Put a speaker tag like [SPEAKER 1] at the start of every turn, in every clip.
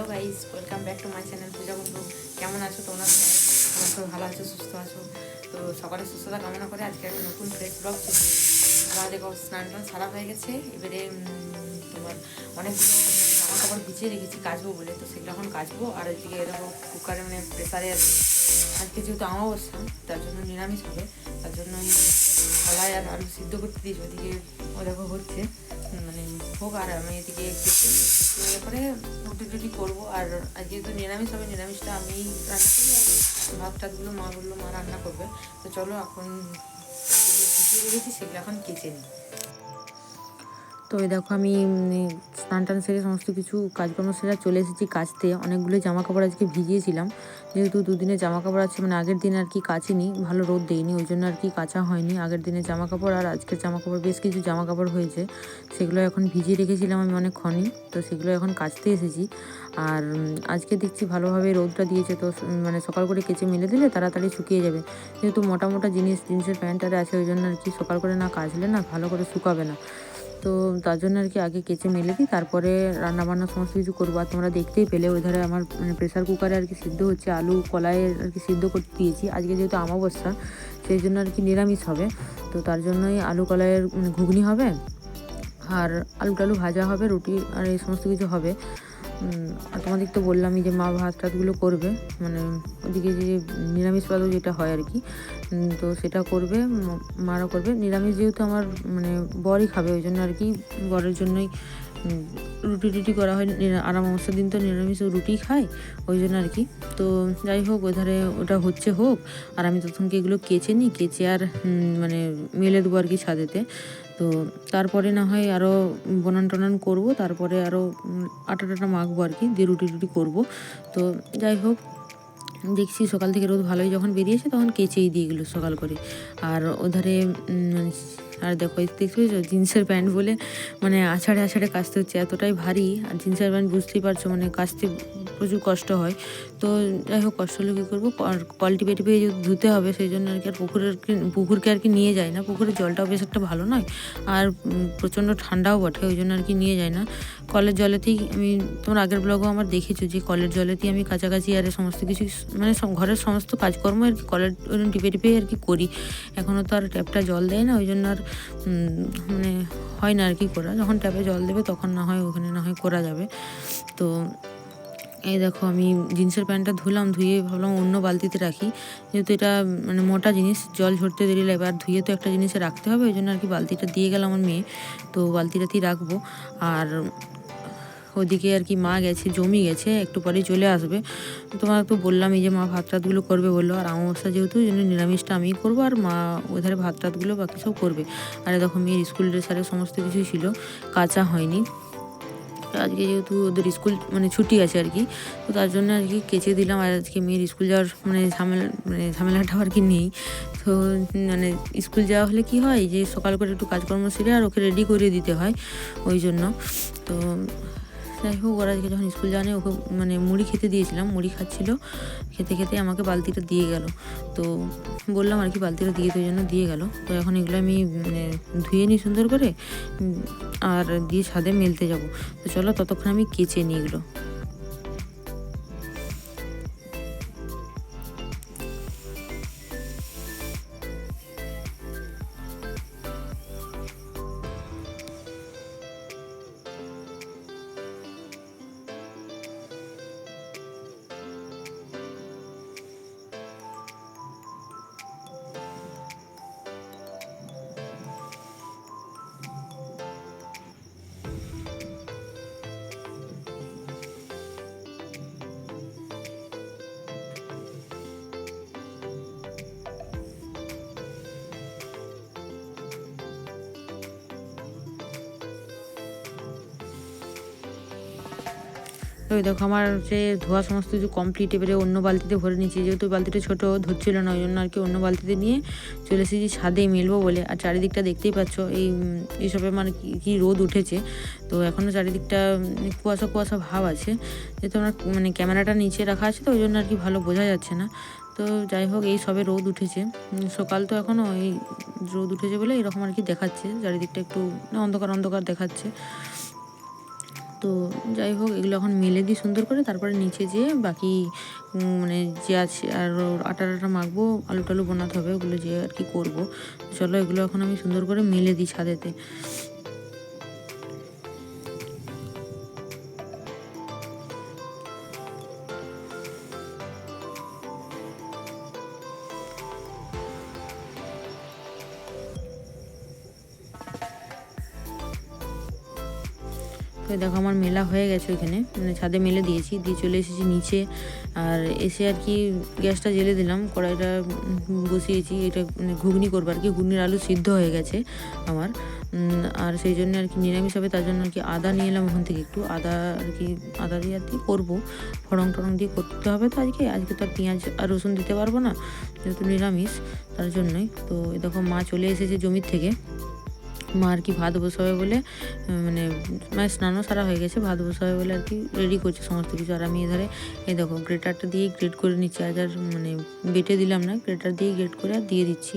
[SPEAKER 1] Hello guys welcome back to my channel Puja বন্ধু। কেমন আছো তোমরা? তোমার সব ভালো আছো? সুস্থ আছো? তো সকালে সুস্থতা কামনা করে আজকে একটা নতুন ফ্রেশ ব্লগ ছিল। আমার দেখো, স্নান টান সারা হয়ে গেছে। এবারে তোমার অনেকগুলো জামা কাপড় রেখেছি, কাচবো বলে। তো সেগুলো এখন কাচবো। আর ওইদিকে এরকম কুকারে মানে প্রেসারে আছে। আজকে যেহেতু অমাবস্যা, তার জন্য নিরামিষ হবে, তার জন্য কলাই আর আলু সিদ্ধ করতে দিয়েছি, ওদিকে ও দেখো হচ্ছে মানে হোক আর আমি এদিকে কেটে রুটি টুটি করব, আর আজকে যেহেতু নিরামিষ হবে, নিরামিষটা আমি রান্না করি আর ভাত টাতগুলো মা বলল মা রান্না করবে। তো চলো এখন রেখেছি সেগুলো এখন কেচে নিই। তো এই দেখো আমি স্নান টান সেরে সমস্ত কিছু কাজকর্ম সেরে চলে এসেছি কাচতে অনেকগুলো জামা কাপড় আজকে ভিজিয়েছিলাম। যেহেতু দুদিনের জামা কাপড় আছে মানে আগের দিন আর কি কাচিনি, ভালো রোদ দেয়নি, ওই জন্য আর কি কাচা হয়নি। আগের দিনের জামা কাপড় আর আজকের জামা কাপড় বেশ কিছু জামা কাপড় হয়েছে, সেগুলো এখন ভিজিয়ে রেখেছিলাম আমি অনেকক্ষণই, তো সেগুলো এখন কাচতে এসেছি। আর আজকে দেখছি ভালোভাবে রোদটা দিয়েছে, তো মানে সকাল করে কেচে মেলে দিলে তাড়াতাড়ি শুকিয়ে যাবে। যেহেতু মোটা মোটা জিনিস, জিন্সের প্যান্ট আরে আছে, ওই জন্য আর কি সকাল করে না কাচলে না ভালো করে শুকাবে না। তো তার জন্য আর কি আগে কেচে মেলে দিই, তারপরে রান্নাবান্না সমস্ত কিছু করব। আর তোমরা দেখতেই পেলে, ওই ধারে আমার মানে প্রেশার কুকারে আর কি সিদ্ধ হচ্ছে, আলু কলাইয়ের আর কি সিদ্ধ করতে দিয়েছি। আজকে যেহেতু আমাবস্যা সেই জন্য আর কি নিরামিষ হবে। তো তার জন্যই আলু, কলাইয়ের মানে ঘুগনি হবে, আর আলু টালু ভাজা হবে, রুটি আর এই সমস্ত কিছু হবে। তোমাদের তো বললামই যে মা ভাত টাতগুলো করবে মানে ওদিকে যে নিরামিষ পাদও যেটা হয় আর কি তো সেটা করবে ম- মারা করবে। নিরামিষ যেহেতু আমার মানে বরই খাবে, ওই জন্য আর কি বরের জন্যই রুটি টুটি করা হয়। আর অমাবস্যার দিন তো নিরামিষ রুটি খায়, ওই জন্য আর কি। তো যাই হোক, ওধারে ওটা হচ্ছে হোক, আর আমি ততক্ষণকে এগুলো কেচে নিই, কেচে আর মানে মেলে দেবো আর কি ছাদেতে। তো তারপরে না হয় আরও বনান টনান করব, তারপরে আরও আটা টাটা মাখবো আর কি, দিয়ে রুটি টুটি করব। তো যাই হোক, দেখছি সকাল থেকে রোদ ভালোই যখন বেরিয়েছে তখন কেচেই দিয়ে গেলো সকাল করে। আর ওধারে আর দেখো দেখতে জিন্সের প্যান্ট বলে মানে আছাড়ে আছাড়ে কাচতে হচ্ছে, এতটাই ভারী। আর জিন্সের প্যান্ট বুঝতেই পারছ মানে কাচতে প্রচুর কষ্ট হয়। তো যাই হোক, কষ্ট হলে কী করব? কলটি পেটে পেয়ে ধুতে হবে, সেই জন্য আর কি আর পুকুরের পুকুরকে আর কি নিয়ে যায় না। পুকুরের জলটাও বেশ একটা ভালো নয়, আর প্রচণ্ড ঠান্ডাও বটে, ওই জন্য আর কি নিয়ে যায় না। কলের জলেতেই আমি, তোমার আগের ব্লগও আমার দেখেছ যে, কলের জলেতেই আমি কাছাকাছি আর সমস্ত কিছু মানে ঘরের সমস্ত কাজকর্ম আর কি কলের ওরকম টিপে টিপে আর কি করি। এখনও তো আর ট্যাপটা জল দেয় না, ওই জন্য আর মানে হয় না আর কি করা। যখন ট্যাপে জল দেবে তখন না হয় ওখানে না হয় করা যাবে। তো এই দেখো আমি জিন্সের প্যান্টটা ধুলাম, ধুয়ে ভাবলাম অন্য বালতিতে রাখি। যেহেতু এটা মানে মোটা জিনিস, জল ঝরতে দেরি লাগবে আর ধুয়ে তো একটা জিনিসে রাখতে হবে, ওই জন্য আর কি বালতিটা দিয়ে গেলাম আমার মেয়ে। তো বালতিটাতেই রাখব। আর ওদিকে আর কি মা গেছে, জমি গেছে, একটু পরেই চলে আসবে। তোমার তো বললাম এই যে মা ভাত টাতগুলো করবে বলল, আর অমাবস্যা যেহেতু ওই জন্য নিরামিষটা আমিই করব, আর মা ওধারে ভাত টাতগুলো বাকি সব করবে। আর দেখো মেয়ের স্কুল ড্রেস আরে সমস্ত কিছুই ছিল, কাঁচা হয়নি। আজকে যেহেতু ওদের স্কুল মানে ছুটি আছে আর কি, তো তার জন্য আর কি কেচে দিলাম, আর আজকে মেয়ের স্কুল যাওয়ার মানে ঝামেলা মানে ঝামেলাটা আর কি নেই। তো মানে স্কুল যাওয়া হলে কি হয় যে সকাল করে একটু কাজকর্ম সেরে আর ওকে রেডি করে দিতে হয়, ওই জন্য। তো যাই হোক ওরা আজকে যখন স্কুল যাওয়া ওকে মানে মুড়ি খেতে দিয়েছিলাম, মুড়ি খাচ্ছিল। খেতে খেতে আমাকে বালতিটা দিয়ে গেল। তো বললাম আর কি বালতিটা দিয়ে দেওয়ার জন্য দিয়ে গেল। তো এখন এগুলো আমি মানে ধুয়ে নিই সুন্দর করে আর দিয়ে ছাদে মেলতে যাব। তো চলো ততক্ষণ আমি কেচে নিই এগুলো। তো দেখো আমার যে ধোয়া সমস্ত কিছু কমপ্লিট এবারে অন্য বালতিতে ভরে নিয়েছি যেহেতু বালতিটা ছোটো ধরছিল না ওই জন্য আর কি অন্য বালতিতে নিয়ে চলে এসেছি ছাদে মেলবো বলে। আর চারিদিকটা দেখতেই পাচ্ছ এই উম, এইসবে মানে কি কি রোদ উঠেছে। তো এখনও চারিদিকটা কুয়াশা কুয়াশা ভাব আছে। যেহেতু আমার মানে ক্যামেরাটা নিচে রাখা আছে তো ওই জন্য আর কি ভালো বোঝা যাচ্ছে না। তো যাই হোক এই সবে রোদ উঠেছে। সকাল তো এখনও এই রোদ উঠেছে বলে এরকম আর কি দেখাচ্ছে। চারিদিকটা একটু অন্ধকার অন্ধকার দেখাচ্ছে। তো যাই হোক, এগুলো এখন মেলে দিই সুন্দর করে, তারপরে নিচে যেয়ে বাকি মানে যে আছে আর আটা টাটা মাখবো আলু টালু বানাতে হবে, ওগুলো যে আর কি করব। চলো এগুলো এখন আমি সুন্দর করে মেলে দিই ছাদেতে। তো দেখো আমার মেলা হয়ে গেছে ওইখানে। মানে ছাদে মেলে দিয়েছি, দিয়ে চলে এসেছি নিচে। আর এসে আর কি গ্যাসটা জেলে দিলাম, কড়াইটা বসিয়েছি, এটা মানে ঘুগনি করব আর কি, ঘুগনির আলু সিদ্ধ হয়ে গেছে আমার। আর সেই জন্য আর কি নিরামিষ হবে, তার জন্য আর কি আদা নিয়ে এলাম ওখান থেকে একটু। আদা আর কি, আদা দিয়ে আর কি করব। ফড়ং টড়ং দিয়ে করতে হবে তো আজকে আজকে তো আর পেঁয়াজ আর রসুন দিতে পারব না, যেহেতু নিরামিষ, তার জন্যই। তো দেখো মা চলে এসেছে জমির থেকে। মা আর কি ভাত বসাবে বলে মানে মানে স্নানও সারা হয়ে গেছে, ভাত বসাবে বলে আর কি রেডি করছে সমস্ত কিছু। আর আমি এধারে, এই দেখো গ্রেটারটা দিয়ে গ্রেট করে নিচ্ছি আজ মানে বেটে দিলাম না গ্রেটার দিয়ে গ্রেট করে আর দিয়ে দিচ্ছি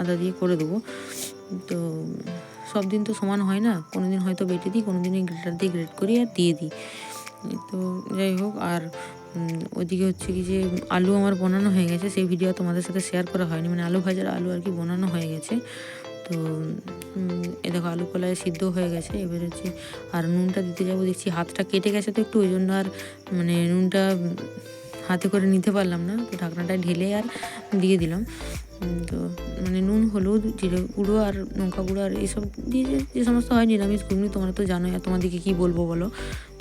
[SPEAKER 1] আদা দিয়ে করে দেবো। তো, সব দিন তো সমান হয় না কোনো দিন হয়তো বেটে দিই কোনো দিন গ্রেটার দিয়ে গ্রেট করি আর দিয়ে দিই। তো, যাই হোক, আর ওইদিকে হচ্ছে কি যে, আলু আমার বানানো হয়ে গেছে, সেই ভিডিও তোমাদের সাথে শেয়ার করা হয়নি মানে আলু ভাজার আলু আর কি বানানো হয়ে গেছে। তো এ দেখো আলু কলায় সিদ্ধ হয়ে গেছে। এবার হচ্ছে আর নুনটা দিতে যাব। দেখছি হাতটা কেটে গেছে তো একটু, ওই জন্য আর মানে নুনটা হাতে করে নিতে পারলাম না। তো ঢাকনাটা ঢেলে আর দিয়ে দিলাম। তো মানে নুন, হলুদ, জিরে গুঁড়ো আর লঙ্কা গুঁড়ো আর এইসব দিয়ে যে- সমস্ত হয় নিরামিষ ঘুগনি তোমরা তো জানোই। আর তোমাদেরকে কী বলব বলো?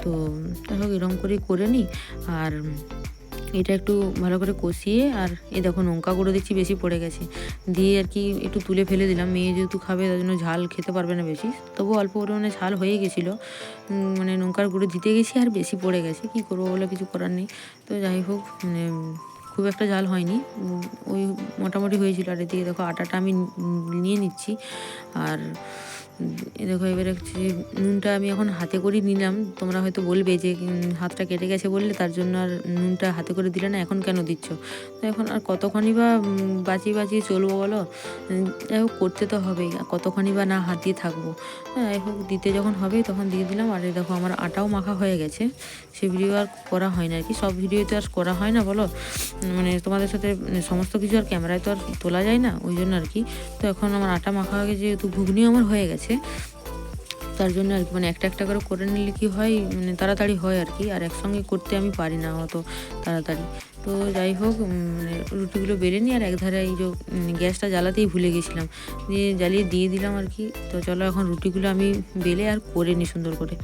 [SPEAKER 1] তো, যাই হোক, এরকম করেই করে নিই। আর এটা একটু ভালো করে কষিয়ে আর এ দেখো লঙ্কা গুঁড়ো দেখছি বেশি পড়ে গেছে। দিয়ে আর কি একটু তুলে ফেলে দিলাম। মেয়ে যেহেতু খাবে, তার জন্য ঝাল খেতে পারবে না বেশি। তবু অল্প পরিমাণে ঝাল হয়ে গেছিল। মানে লঙ্কার গুঁড়ো দিতে গেছি আর বেশি পড়ে গেছে। কি করব বলে, কিছু করার নেই। তো যাই হোক মানে খুব একটা ঝাল হয়নি। ওই মোটামুটি হয়েছিল। আর এদিকে দেখো আটাটা আমি নিয়ে নিচ্ছি। আর দেখো এবারে হচ্ছে নুনটা আমি এখন হাতে করে নিলাম। তোমরা হয়তো বলবে যে হাতটা কেটে গেছে বললে তার জন্য আর নুনটা হাতে করে দিলে না এখন কেন দিচ্ছ? তো এখন আর কতক্ষণই বা বাঁচিয়ে বাঁচিয়ে চলবো বলো? যাই হোক করতে তো হবেই কতক্ষণই বা না হাত দিয়ে থাকব। হ্যাঁ, যাই হোক দিতে যখন হবে তখন দিয়ে দিলাম। আর দেখো আমার আটাও মাখা হয়ে গেছে। সে ভিডিও আর করা হয় না আর কি সব ভিডিও তো আর করা হয় না বলো? মানে তোমাদের সাথে মানে সমস্ত কিছু আর ক্যামেরায় তো আর তোলা যায় না ওই জন্য আর কি। তো এখন আমার আটা মাখা হয়ে গেছে যেহেতু ঘুগনিও আমার হয়ে গেছে। তার জন্য আর মানে একটা একটা করে করে নিলে কি হয় মানে তাড়াতাড়ি হয় আর কি, আর একসঙ্গে করতে আমি পারি না অত তাড়াতাড়ি। তো যাই হোক মানে রুটিগুলো বেড়ে নিই আর একধারে এই যে গ্যাসটা জ্বালাতেই ভুলে গেছিলাম। দিয়ে জ্বালিয়ে দিয়ে দিলাম আর কি। তো চলো এখন রুটিগুলো আমি বেলে আর করে নিই সুন্দর করে।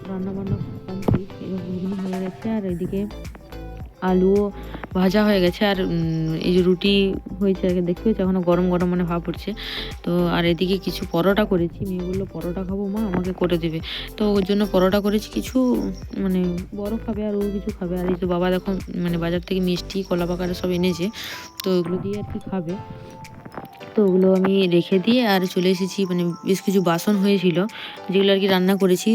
[SPEAKER 1] আমার রান্না বান্না কমপ্লিট এবার ঘুগনি হয়ে গেছে, আর এদিকে আলুও ভাজা হয়ে গেছে, আর এই যে রুটি হয়েছে আগে দেখতে হয়েছে, এখনও গরম গরম মানে ভাব পড়ছে তো, আর এদিকে কিছু পরোটা করেছি, মেয়ে বলল, পরোটা খাব মা, আমাকে করে দেবে। তো ওর জন্য পরোটা করেছি, কিছু মানে বড় খাবে আর ও কিছু খাবে। আর এই তো বাবা দেখো মানে বাজার থেকে মিষ্টি, কলা পাকারে সব এনেছে, তো ওগুলো দিয়ে আর কি খাবে। তো ওগুলো আমি রেখে দিয়ে আর চলে এসেছি মানে বেশ কিছু বাসন হয়েছিল, যেগুলো আর কি রান্না করেছি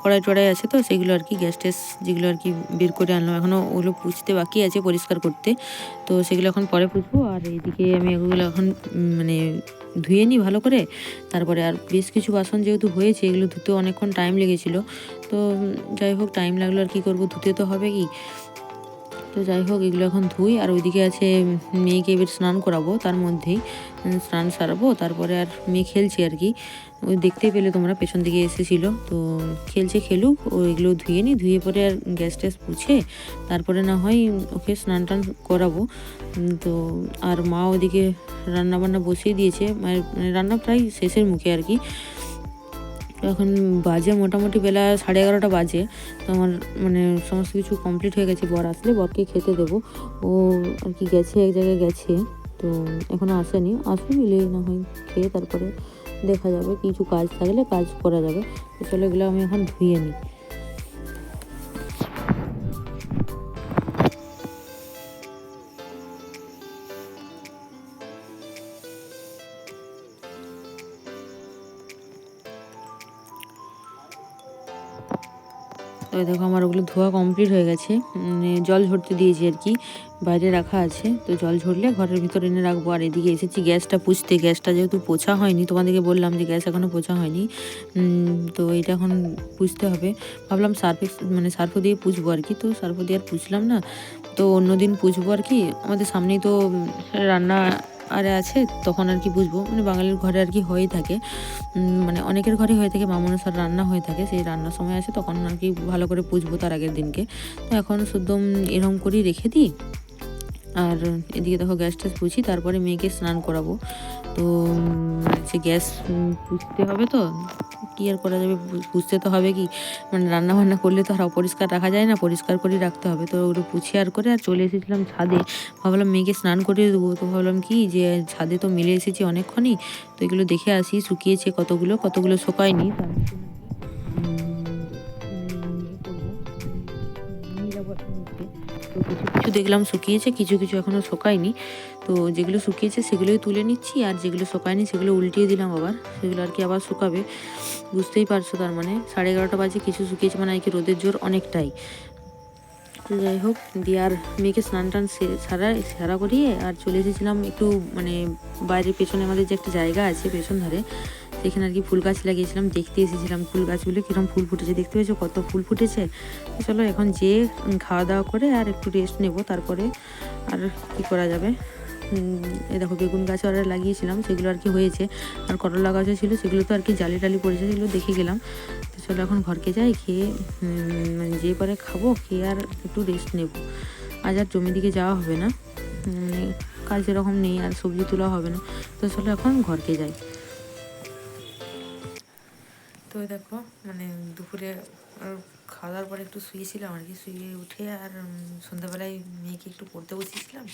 [SPEAKER 1] কড়াই টড়াই আছে তো, সেগুলো আর কি গ্যাস ট্যাস যেগুলো আর কি বের করে আনলাম। এখনও ওগুলো পুছতে বাকি আছে পরিষ্কার করতে, তো সেগুলো এখন পরে পুছবো। আর এইদিকে আমি ওগুলো এখন মানে ধুয়ে নিই ভালো করে। তারপরে আর বেশ কিছু বাসন যেহেতু হয়েছে, এগুলো ধুতে অনেকক্ষণ টাইম লেগেছিলো। তো যাই হোক টাইম লাগল আর কি করব, ধুতে তো হবে কি? তো যাই হোক, এগুলো এখন ধুই আর ওইদিকে আছে মেয়েকে এবার স্নান করাবো, তার মধ্যেই স্নান সারাবো, তারপরে আর মেয়ে খেলছে আর কি। ওই দেখতেই পেলে তোমরা, পেছন দিকে এসেছিল। তো খেলছে, খেলুক, ও এগুলো ধুয়ে নি, ধুয়ে পরে আর গ্যাস ট্যাস পুছে তারপরে না হয় ওকে স্নান টান করাবো। তো আর মা ওদিকে রান্না বান্না বসিয়ে দিয়েছে মায়ের মানে রান্না প্রায় শেষের মুখে আর কি।
[SPEAKER 2] এখন বাজে মোটামুটি বেলা সাড়ে এগারোটা বাজে, তো আমার মানে সমস্ত কিছু কমপ্লিট হয়ে গেছে, বর আসলে বরকে খেতে দেবো। ও আর কি গেছে, এক জায়গায় গেছে, তো এখনও আসেনি। আসুন মিলেই না হয় খেয়ে তারপরে দেখা যাবে। কিছু কাজ থাকলে কাজ করা যাবে। তো চলো এগুলো আমি এখন ধুয়ে নিই। তো দেখো আমার ওগুলো ধোয়া কমপ্লিট হয়ে গেছে। জল ঝরতে দিয়েছি আর কি। বাইরে রাখা আছে, তো জল ঝরলে ঘরের ভিতরে এনে রাখব। আর এদিকে এসেছি গ্যাসটা পুছতে গ্যাসটা যেহেতু পোছা হয়নি, তোমাদেরকে বললাম যে গ্যাস এখনও পোছা হয়নি। তো এটা এখন পুছতে হবে। ভাবলাম সার্ফে মানে সার্ফ দিয়ে পুছবো আর কি। তো সার্ফ দিয়ে আর পুছলাম না, তো অন্যদিন পুছবো আর কি। আমাদের সামনেই তো রান্না আরে আছে, তখন আর কি বুঝব। মানে বাঙালির ঘরে আর কি হয়েই থাকে। মানে অনেকের ঘরে হয়ে থাকে মামনসার রান্না হয়ে থাকে। সেই রান্নার সময় আছে তখন আর কি ভালো করে পুষবো তার আগের দিনকে। তো এখন শুদ্ধ এরকম করেই রেখে দিই। আর এদিকে দেখো গ্যাস ট্যাস পুছি, তারপরে মেয়েকে স্নান করাবো। তো সে গ্যাস পুছতে হবে তো? কি আর করা যাবে? পুছতে তো হবে কি? মানে রান্না বান্না করলে তো আর অপরিষ্কার রাখা যায় না, পরিষ্কার করে রাখতে হবে। তো ওগুলো আর করে আর চলে এসেছিলাম ছাদে। ভাবলাম মেয়েকে স্নান করিয়ে দেবো। তো ভাবলাম কি যে ছাদে তো মিলে এসেছি অনেকক্ষণই। তো এগুলো দেখে আসি, শুকিয়েছে কতগুলো কতগুলো শুকায়নি। কিছু কিছু দেখলাম শুকিয়েছে, কিছু কিছু এখনও শুকায়নি। তো যেগুলো শুকিয়েছে সেগুলোই তুলে নিচ্ছি, আর যেগুলো শুকায়নি সেগুলো উল্টিয়ে দিলাম আবার। সেগুলো আর কি আবার শুকাবে। বুঝতেই পারছ তার মানে? সাড়ে এগারোটা বাজে, কিছু শুকিয়েছে মানে আর কি রোদের জোর অনেকটাই। যাই হোক, দিয়ে আর মেয়েকে স্নান টান সারা সারা করিয়ে আর চলে এসেছিলাম একটু মানে বাইরের পেছনে আমাদের যে একটা জায়গা আছে পেছন ধারে, সেখানে আর কি ফুল গাছ লাগিয়েছিলাম, দেখতে এসেছিলাম ফুল গাছগুলো কীরকম ফুল ফুটেছে, দেখতে পেয়েছ কত ফুল ফুটেছে? চলো এখন যেয়ে খাওয়া দাওয়া করে আর একটু রেস্ট নেব, তারপরে আর কি করা যাবে? এই দেখো বেগুন গাছ ওরা লাগিয়েছিলাম, সেগুলো আর কি হয়েছে। আর করলা গাছও ছিল, সেগুলো তো আর কি জালি টালি পড়েছে, সেগুলো দেখে গেলাম। তো চলো এখন ঘরকে যাই, খেয়ে মানে যে পরে খাব, খেয়ে আর একটু রেস্ট নেব। আজ আর জমি দিকে যাওয়া হবে না। কাজ এরকম নেই, আর সবজি তোলা হবে না। তো চলো এখন ঘরকে যাই।
[SPEAKER 1] তো দেখো মানে দুপুরে খাওয়া দাওয়ার পরে একটু শুয়েছিলাম আর কি। শুয়ে উঠে আর সন্ধ্যাবেলায় মেয়েকে একটু পড়তে বসিয়েছিলাম।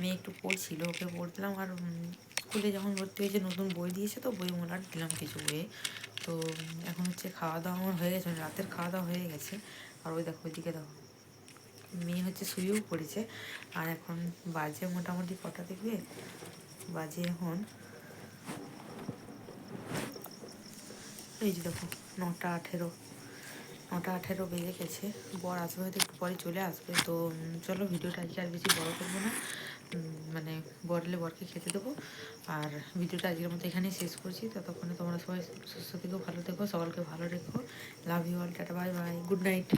[SPEAKER 1] মেয়ে একটু পড়ছিল, ওকে পড়লাম আর স্কুলে যখন ভর্তি হয়েছে, নতুন বই দিয়েছে তো, বই মোলার দিলাম কিছু বইয়ে তো, এখন হচ্ছে খাওয়া দাওয়া আমার হয়ে গেছে মানে রাতের খাওয়া দাওয়া হয়ে গেছে। আর ওই দেখো, ওইদিকে দেখো, মেয়ে হচ্ছে শুয়েও পড়েছে। আর এখন বাজে মোটামুটি কটা দেখবে? বাজে এখন এই যে দেখো, নটা আঠেরো নটা আঠেরো বেজে গেছে। বর আসবে হয়তো, একটু পরে চলে আসবে। তো চলো ভিডিওটা আজকে আর বেশি বড় করব না। মানে বর এলে বরকে খেতে দেবো। আর ভিডিওটা আজকের মতো এখানেই শেষ করছি। ততক্ষণে তোমরা সবাই সুস্থ থেকো, ভালো থেকো সকলকে ভালো রেখো। Love you all tata bye bye good night